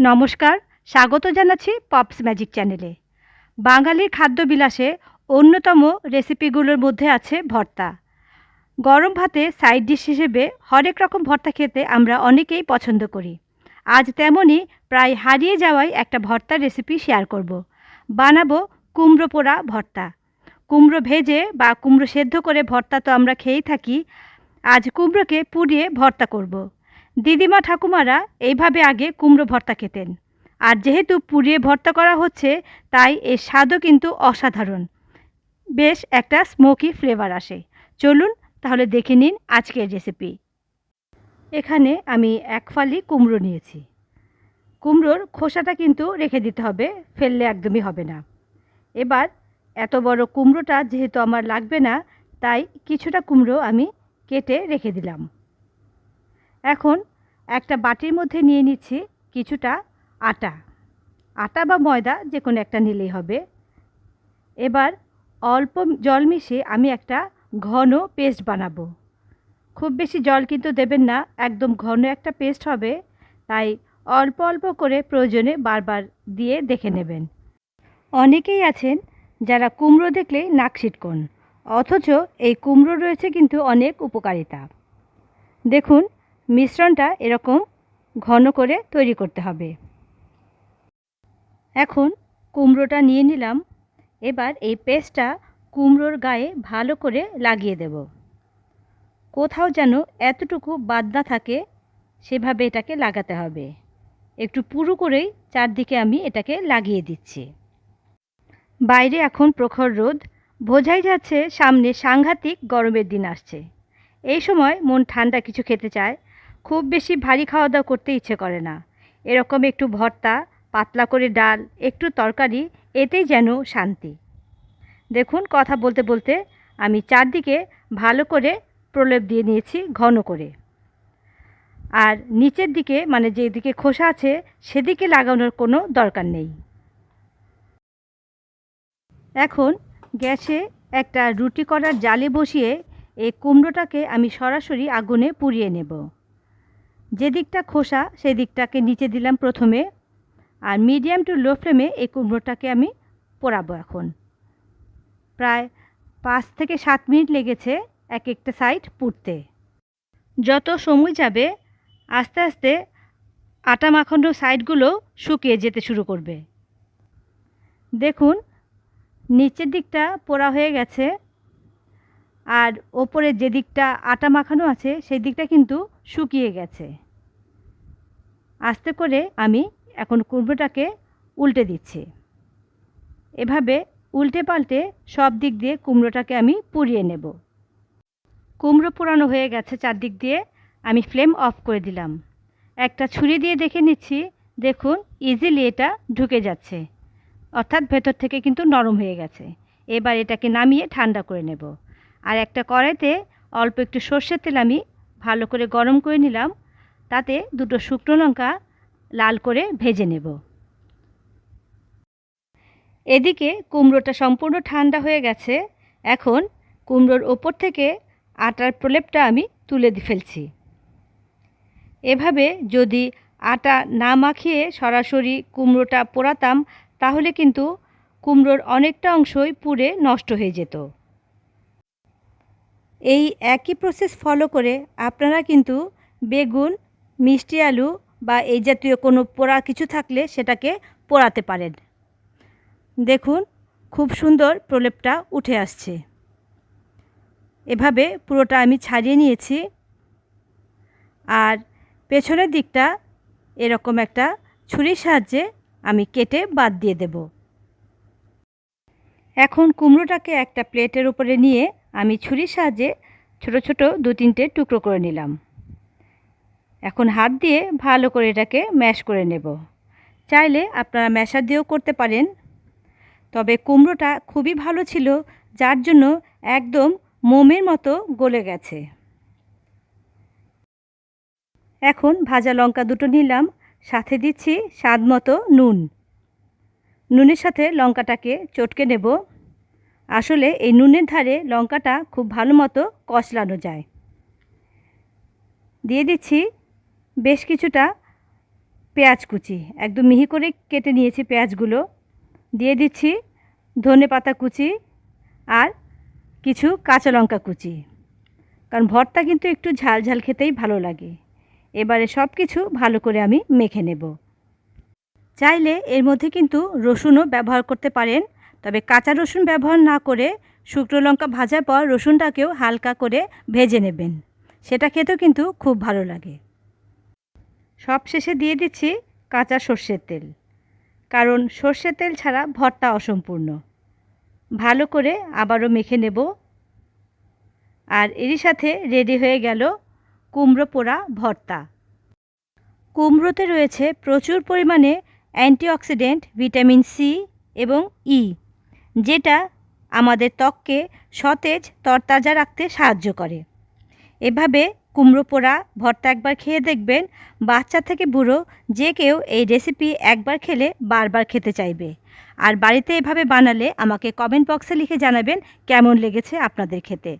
নমস্কার, স্বাগত জানাচ্ছি পপস ম্যাজিক চ্যানেলে বাঙালির খাদ্যবিলাসে অন্যতম রেসিপিগুলোর মধ্যে আছে ভর্তা গরম ভাতে সাইড ডিশ হিসেবে হরেক রকম ভর্তা খেতে আমরা অনেকেই পছন্দ করি আজ তেমনই প্রায় হারিয়ে যাওয়াই একটা ভর্তার রেসিপি শেয়ার করব। বানাবো কুমড়ো পোড়া ভর্তা কুমড়ো ভেজে বা কুমড়ো সেদ্ধ করে ভর্তা তো আমরা খেয়েই থাকি, আজ কুমড়োকে পুড়িয়ে ভর্তা করব। দিদিমা ঠাকুমারা এইভাবে আগে কুমড়ো ভর্তা খেতেন। আর যেহেতু পুড়িয়ে ভর্তা করা হচ্ছে, তাই এর স্বাদও কিন্তু অসাধারণ। বেশ একটা স্মোকি ফ্লেভার আসে। চলুন তাহলে দেখে নিন আজকের রেসিপি এখানে আমি এক ফালি কুমড়ো নিয়েছি। কুমড়োর খোসাটা কিন্তু রেখে দিতে হবে, ফেললে একদমই হবে না। এবার এত বড় কুমড়োটা যেহেতু আমার লাগবে না, তাই কিছুটা কুমড়ো আমি কেটে রেখে দিলাম। এখন একটা বাটির মধ্যে নিয়ে নিচ্ছি কিছুটা আটা। আটা বা ময়দা যে কোনো একটা নিলেই হবে। এবার অল্প জল মিশিয়ে আমি একটা ঘন পেস্ট বানাবো। খুব বেশি জল কিন্তু দেবেন না, একদম ঘন একটা পেস্ট হবে, তাই অল্প অল্প করে প্রয়োজনে বারবার দিয়ে দেখে নেবেন। অনেকেই আছেন যারা কুমড়ো দেখলেই নাক ছিটকন অথচ এই কুমড়ো রয়েছে কিন্তু অনেক উপকারিতা। দেখুন মিশ্রণটা এরকম ঘন করে তৈরি করতে হবে। এখন কুমড়োটা নিয়ে নিলাম। এবার এই পেস্টটা কুমড়োর গায়ে ভালো করে লাগিয়ে দেব। কোথাও যেন এতটুকু বাদ না থাকে সেভাবে এটাকে লাগাতে হবে। একটু পুরো করেই চারদিকে আমি এটাকে লাগিয়ে দিচ্ছি। বাইরে এখন প্রখর রোদ। বোঝাই যাচ্ছে সামনে সাংঘাতিক গরমের দিন আসছে। এই সময় মন ঠান্ডা কিছু খেতে চায়। খুব বেশি ভারী খাওয়া দাওয়া করতে ইচ্ছে করে না। এরকম একটু ভর্তা, পাতলা করে ডাল, একটু তরকারি, এতেই যেন শান্তি। দেখুন, কথা বলতে বলতে আমি চারদিকে ভালো করে প্রলেপ দিয়ে নিয়েছি, ঘন করে। আর নিচের দিকে মানে যেদিকে খোসা আছে, সেদিকে লাগানোর কোনো দরকার নেই। এখন গ্যাসে একটা রুটি করার জালে বসিয়ে এই কুমড়োটাকে আমি সরাসরি আগুনে পুড়িয়ে নেব। যে দিকটা খোসা, সেই দিকটাকে নিচে দিলাম প্রথমে, আর মিডিয়াম টু লো ফ্লেমে এই কুমড়োটাকে আমি পোড়াবো এখন। প্রায় পাঁচ থেকে সাত মিনিট লেগেছে এক একটা সাইড পুড়তে। যত সময় যাবে, আস্তে আস্তে আটা মাখানো সাইডগুলো শুকিয়ে যেতে শুরু করবে। দেখুন, নিচের দিকটা পোড়া হয়ে গেছে। আর ওপরের যে দিকটা আটা মাখানো আছে, সেই দিকটা কিন্তু শুকিয়ে গেছে। আস্তে করে আমি এখন কুমড়োটাকে উল্টে দিচ্ছি। এভাবে উল্টে পাল্টে সব দিক দিয়ে কুমড়োটাকে আমি পুড়িয়ে নেব। কুমড়ো পোড়ানো হয়ে গেছে চারদিক দিয়ে, আমি ফ্লেম অফ করে দিলাম। একটা ছুরি দিয়ে দেখে নিচ্ছি, দেখুন ইজিলি এটা ঢুকে যাচ্ছে। অর্থাৎ ভেতর থেকে কিন্তু নরম হয়ে গেছে। এবার এটাকে নামিয়ে ঠান্ডা করে নেব। আর একটা কড়াইতে অল্প একটু সর্ষের তেল আমি ভালো করে গরম করে নিলাম। তাতে দুটো শুকনো লঙ্কা লাল করে ভেজে নেব। এদিকে কুমড়োটা সম্পূর্ণ ঠান্ডা হয়ে গেছে। এখন কুমড়োর ওপর থেকে আটার প্রলেপটা আমি তুলে ফেলছি। এভাবে যদি আটা না মাখিয়ে সরাসরি কুমড়োটা পোড়াতাম, তাহলে কিন্তু কুমড়োর অনেকটা অংশই পুড়ে নষ্ট হয়ে যেত। এই একই প্রসেস ফলো করে আপনারা কিন্তু বেগুন, মিষ্টি আলু বা এই জাতীয় কোনো পোড়া কিছু থাকলে সেটাকে পোড়াতে পারেন। দেখুন, খুব সুন্দর প্রলেপটা উঠে আসছে। এভাবে পুরোটা আমি ছাড়িয়ে নিয়েছি। আর পেছনের দিকটা এরকম একটা ছুরির সাহায্যে আমি কেটে বাদ দিয়ে দেব। এখন কুমড়োটাকে একটা প্লেটের উপরে নিয়ে আমি ছুরির সাহায্যে ছোট ছোট দু তিনটে টুকরো করে নিলাম। এখন হাত দিয়ে ভালো করে এটাকে ম্যাশ করে নেব। চাইলে আপনারা ম্যাশার দিয়েও করতে পারেন। তবে কুমড়োটা খুবই ভালো ছিল, যার জন্য একদম মোমের মতো গলে গেছে। এখন ভাজা লঙ্কা দুটো নিলাম, সাথে দিচ্ছি স্বাদ মতো নুন। নুনের সাথে লঙ্কাটাকে চটকে নেব। আসলে এই নুনের ধারে লঙ্কাটা খুব ভালো মতো কষলানো যায়। দিয়ে দিচ্ছি বেশ কিছুটা পেঁয়াজ কুচি। একদম মিহি করে কেটে নিয়েছি পেঁয়াজগুলো। দিয়ে দিচ্ছি ধনে পাতা কুচি আর কিছু কাঁচা লঙ্কা কুচি। কারণ ভর্তা কিন্তু একটু ঝাল ঝাল খেতেই ভালো লাগে। এবারে সব কিছু ভালো করে আমি মেখে নেব। চাইলে এর মধ্যে কিন্তু রসুনও ব্যবহার করতে পারেন। তবে কাঁচা রসুন ব্যবহার না করে শুকনো লঙ্কা ভাজার পর রসুনটাকেও হালকা করে ভেজে নেবেন। সেটা খেতেও কিন্তু খুব ভালো লাগে। সব শেষে দিয়ে দিচ্ছি কাঁচা সর্ষের তেল। কারণ সর্ষের তেল ছাড়া ভর্তা অসম্পূর্ণ। ভালো করে আবারও মেখে নেব। আর এরই সাথে রেডি হয়ে গেল কুমড়ো পোড়া ভর্তা। কুমড়োতে রয়েছে প্রচুর পরিমাণে অ্যান্টিঅক্সিডেন্ট, ভিটামিন সি এবং ই। যেটা আমাদের ত্বককে সতেজ, তরতাজা রাখতে সাহায্য করে। এভাবে কুমড়ো পোড়া, ভর্তা একবার খেয়ে দেখবেন, বাচ্চা থেকে বুড়ো যে কেউ এই রেসিপি একবার খেলে বারবার খেতে চাইবে। আর বাড়িতে এভাবে বানালে আমাকে কমেন্ট বক্সে লিখে জানাবেন কেমন লেগেছে আপনাদের খেতে।